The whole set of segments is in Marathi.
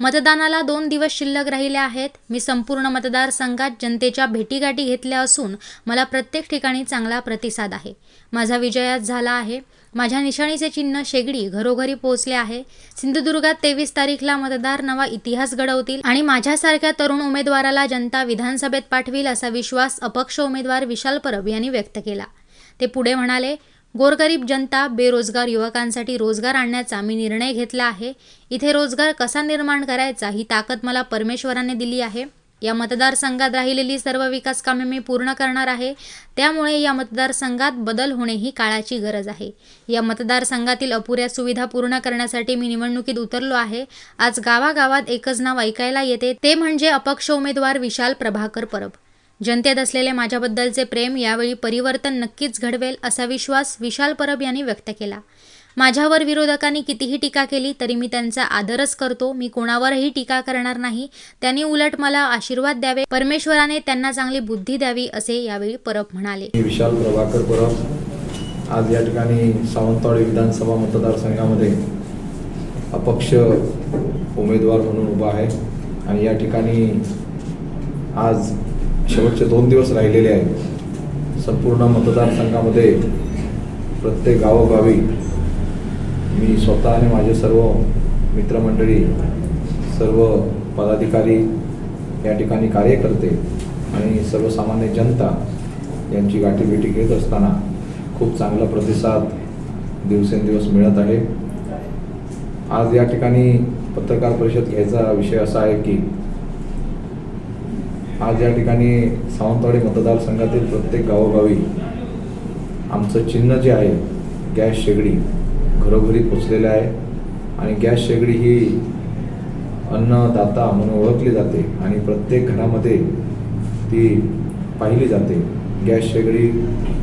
मतदानाला दोन दिवस शिल्लक राहिले आहेत. मी संपूर्ण मतदारसंघात जनतेच्या भेटीगाठी घेतल्या असून मला प्रत्येक ठिकाणी चांगला प्रतिसाद आहे. माझा विजयात झाला आहे. माझ्या निशाणीचे चिन्ह शेगडी घरोघरी पोहोचले आहे. सिंधुदुर्गात तेवीस तारीखला मतदार नवा इतिहास घडवतील आणि माझ्यासारख्या तरुण उमेदवाराला जनता विधानसभेत पाठवील असा विश्वास अपक्ष उमेदवार विशाल परब यांनी व्यक्त केला. ते पुढे म्हणाले गोरगरीब जनता बेरोजगार युवकांसाठी रोजगार आणण्याचा मी निर्णय घेतला आहे. इथे रोजगार कसा निर्माण करायचा ही ताकद मला परमेश्वराने दिली आहे. या मतदारसंघात राहिलेली सर्व विकास कामे मी पूर्ण करणार आहे. त्यामुळे या मतदारसंघात बदल होणे ही काळाची गरज आहे. या मतदारसंघातील अपुऱ्या सुविधा पूर्ण करण्यासाठी मी निवडणुकीत उतरलो आहे. आज गावागावात एकच नाव ऐकायला येते. ते म्हणजे अपक्ष उमेदवार विशाल प्रभाकर परब. जनतेत असलेले माझ्याबद्दलचे प्रेम यावेळी परिवर्तन नक्कीच घडवेल असा विश्वास विशाल परब यांनी व्यक्त केला. माझ्यावर विरोधकांनी कितीही टीका केली तरी मी त्यांचा आदरच करतो. मी कोणावरही टीका करणार नाही. त्यांनी उलट मला आशीर्वाद द्यावे. परमेश्वराने त्यांना चांगली बुद्धी द्यावी असे यावेळी परब म्हणाले. विशाल प्रभाकर परब. आज या ठिकाणी सावंतवाडी विधानसभा मतदारसंघामध्ये अपक्ष उमेदवार म्हणून उभा आहे. आणि या ठिकाणी आज शेवटचे दोन दिवस राहिलेले आहेत. संपूर्ण मतदारसंघामध्ये प्रत्येक गावोगावी मी स्वतः आणि माझे सर्व मित्रमंडळी सर्व पदाधिकारी या ठिकाणी कार्यकर्ते आणि सर्वसामान्य जनता यांची गाठीभेटी घेत असताना खूप चांगला प्रतिसाद दिवसेंदिवस मिळत आहे. आज या ठिकाणी पत्रकार परिषद घ्यायचा विषय असा आहे की आज या ठिकाणी सावंतवाडी मतदारसंघातील प्रत्येक गावोगावी आमचं चिन्ह जे आहे गॅस शेगडी घरोघरी पोचलेलं आहे. आणि गॅस शेगडी ही अन्नदाता म्हणून ओळखली जाते आणि प्रत्येक घरामध्ये ती पाहिली जाते. गॅस शेगडी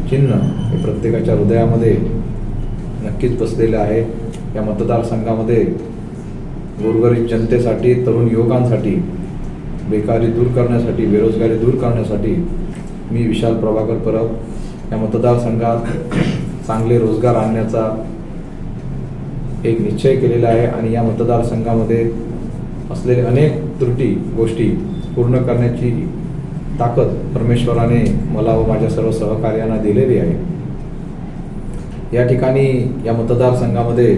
चिन्ह हे प्रत्येकाच्या हृदयामध्ये नक्कीच बसलेलं आहे. या मतदारसंघामध्ये गोरगरीब जनतेसाठी तरुण युवकांसाठी बेकारी दूर करण्यासाठी बेरोजगारी दूर करण्यासाठी मी विशाल प्रभाकर परब या मतदारसंघात चांगले रोजगार आणण्याचा एक निश्चय केलेला आहे आणि या मतदारसंघामध्ये असलेले अनेक त्रुटी गोष्टी पूर्ण करण्याची ताकद परमेश्वराने मला व माझ्या सर्व सहकार्यांना दिलेली आहे. या ठिकाणी या मतदारसंघामध्ये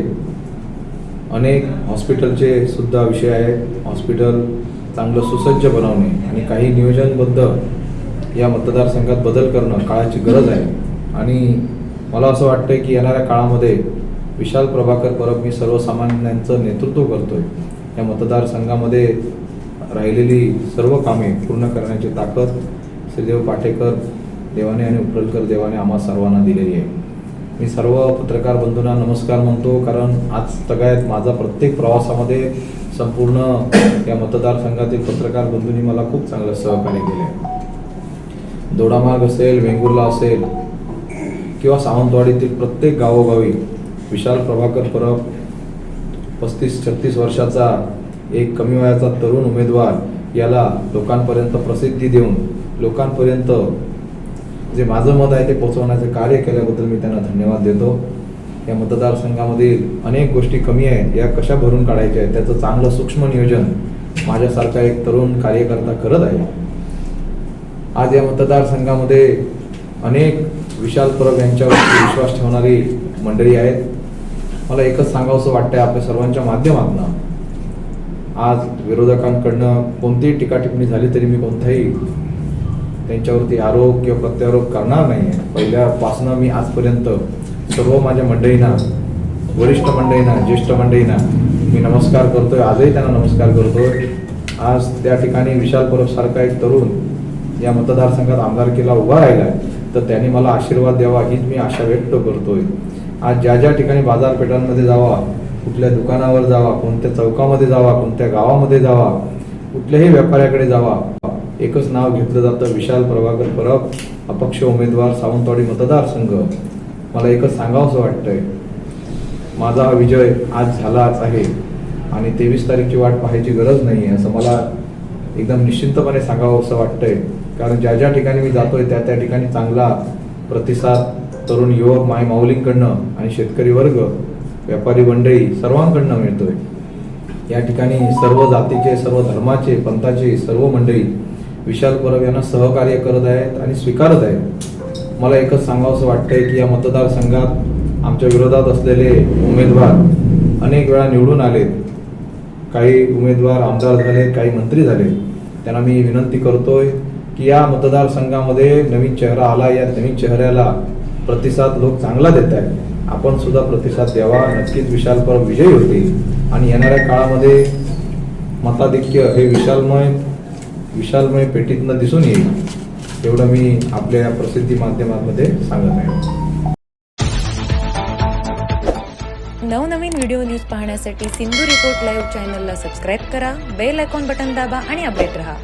अनेक हॉस्पिटलचे सुद्धा विषय आहेत. हॉस्पिटल चांगलं सुसज्ज बनवणे आणि काही नियोजनबद्ध या मतदारसंघात बदल करणं काळाची गरज आहे. आणि मला असं वाटतं की येणाऱ्या काळामध्ये विशाल प्रभाकर परब मी सर्वसामान्यांचं नेतृत्व करतोय. या मतदारसंघामध्ये राहिलेली सर्व कामे पूर्ण करण्याची ताकद श्रीदेव पाटेकर देवाने आणि उपरलकर देवाने आम्हा सर्वांना दिलेली आहे. मी सर्व पत्रकार बंधूंना नमस्कार म्हणतो कारण आज सगळ्यात माझा प्रत्येक प्रवासामध्ये संपूर्ण या मतदारसंघातील पत्रकार बंधूंनी मला खूप चांगलं सहकार्य केले. दोडामार्ग असेल वेंगुर्ला असेल किंवा सावंतवाडीतील प्रत्येक गावोगावी विशाल प्रभाकर परब पस्तीस छत्तीस वर्षाचा एक कमी वयाचा तरुण उमेदवार याला लोकांपर्यंत प्रसिद्धी देऊन लोकांपर्यंत जे माझं मत आहे ते पोचवण्याचे कार्य केल्याबद्दल मी त्यांना धन्यवाद देतो. या मतदारसंघामध्ये अनेक गोष्टी कमी आहेत. या कशा भरून काढायच्या आहेत? त्याचं चांगलं सूक्ष्म नियोजन माझ्यासारखा एक तरुण कार्यकर्ता करत आहे. आज या मतदारसंघामध्ये अनेक विशाल परब यांच्यावरती विश्वास ठेवणारी मंडळी आहेत. मला एकच सांगावंसं वाटतंय आपल्या सर्वांच्या माध्यमातून. आज विरोधकांकडनं कोणतीही टीकाटिपणी झाली तरी मी कोणताही त्यांच्यावरती आरोप किंवा प्रत्यारोप करणार नाही आहे पहिल्यापासनं मी आजपर्यंत सर्व माझ्या मंडळींना वरिष्ठ मंडळींना ज्येष्ठ मंडळींना मी नमस्कार करतोय. आजही त्यांना नमस्कार करतोय. आज त्या ठिकाणी विशाल परब सारखा एक तरुण या मतदारसंघात आमदारकीला उभा राहिला आहे तर त्यांनी मला आशीर्वाद द्यावा हीच मी आशा व्यक्त करतोय. आज ज्या ज्या ठिकाणी बाजारपेठांमध्ये जावा कुठल्या दुकानावर जावा कोणत्या चौकामध्ये जावा कोणत्या गावामध्ये जावा कुठल्याही व्यापाऱ्याकडे जावा एकच नाव घेतलं जातं विशाल प्रभाकर परब अपक्ष उमेदवार सावंतवाडी मतदारसंघ. मला एकच सांगावंसं वाटतंय. माझा हा विजय आज झालाच आहे आणि तेवीस तारीखची वाट पाहायची गरज नाही आहे असं मला एकदम निश्चिंतपणे सांगावं असं वाटतंय. कारण ज्या ज्या ठिकाणी मी जातोय त्या त्या ठिकाणी चांगला प्रतिसाद तरुण युवक माय माऊलींकडनं आणि शेतकरी वर्ग व्यापारी मंडळी सर्वांकडनं मिळतोय. या ठिकाणी सर्व जातीचे सर्व धर्माचे पंथाचे सर्व मंडळी विशाल परब यांना सहकार्य करत आहेत आणि स्वीकारत आहेत. मला एकच सांगावंसं वाटतंय की या मतदारसंघात आमच्या विरोधात असलेले उमेदवार अनेक वेळा निवडून आलेत. काही उमेदवार आमदार झाले काही मंत्री झाले. त्यांना मी विनंती करतोय की या मतदारसंघामध्ये नवीन चेहरा आला या नवीन चेहऱ्याला प्रतिसाद लोक चांगला देत आहेत. आपण सुद्धा प्रतिसाद द्यावा. नक्कीच विशाल परब विजयी होतील. आणि येणाऱ्या काळामध्ये मताधिक्य हे विशालमय विशालमय पेटीतनं दिसून येईल. एवढं मी आपल्या प्रसिद्धी माध्यमांमध्ये सांगत आहे. नवनवीन व्हिडिओ न्यूज पाहण्यासाठी सिंधू रिपोर्ट लाईव्ह चॅनलला सबस्क्राईब करा बेल आयकॉन बटन दाबा आणि अपडेट रहा.